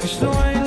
Cause the way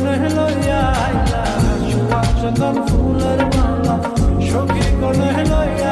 মনে লইয়া আইলা সুভাষ ফুলের মালা সখী কোনে লইয়া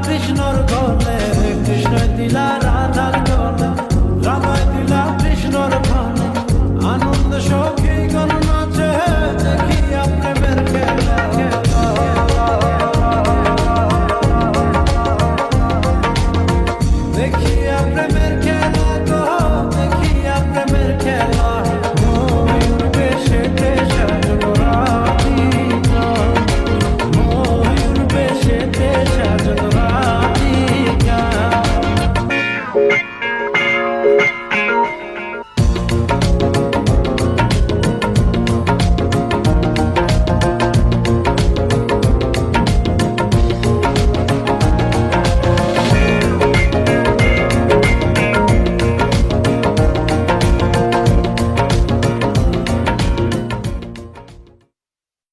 Krishna.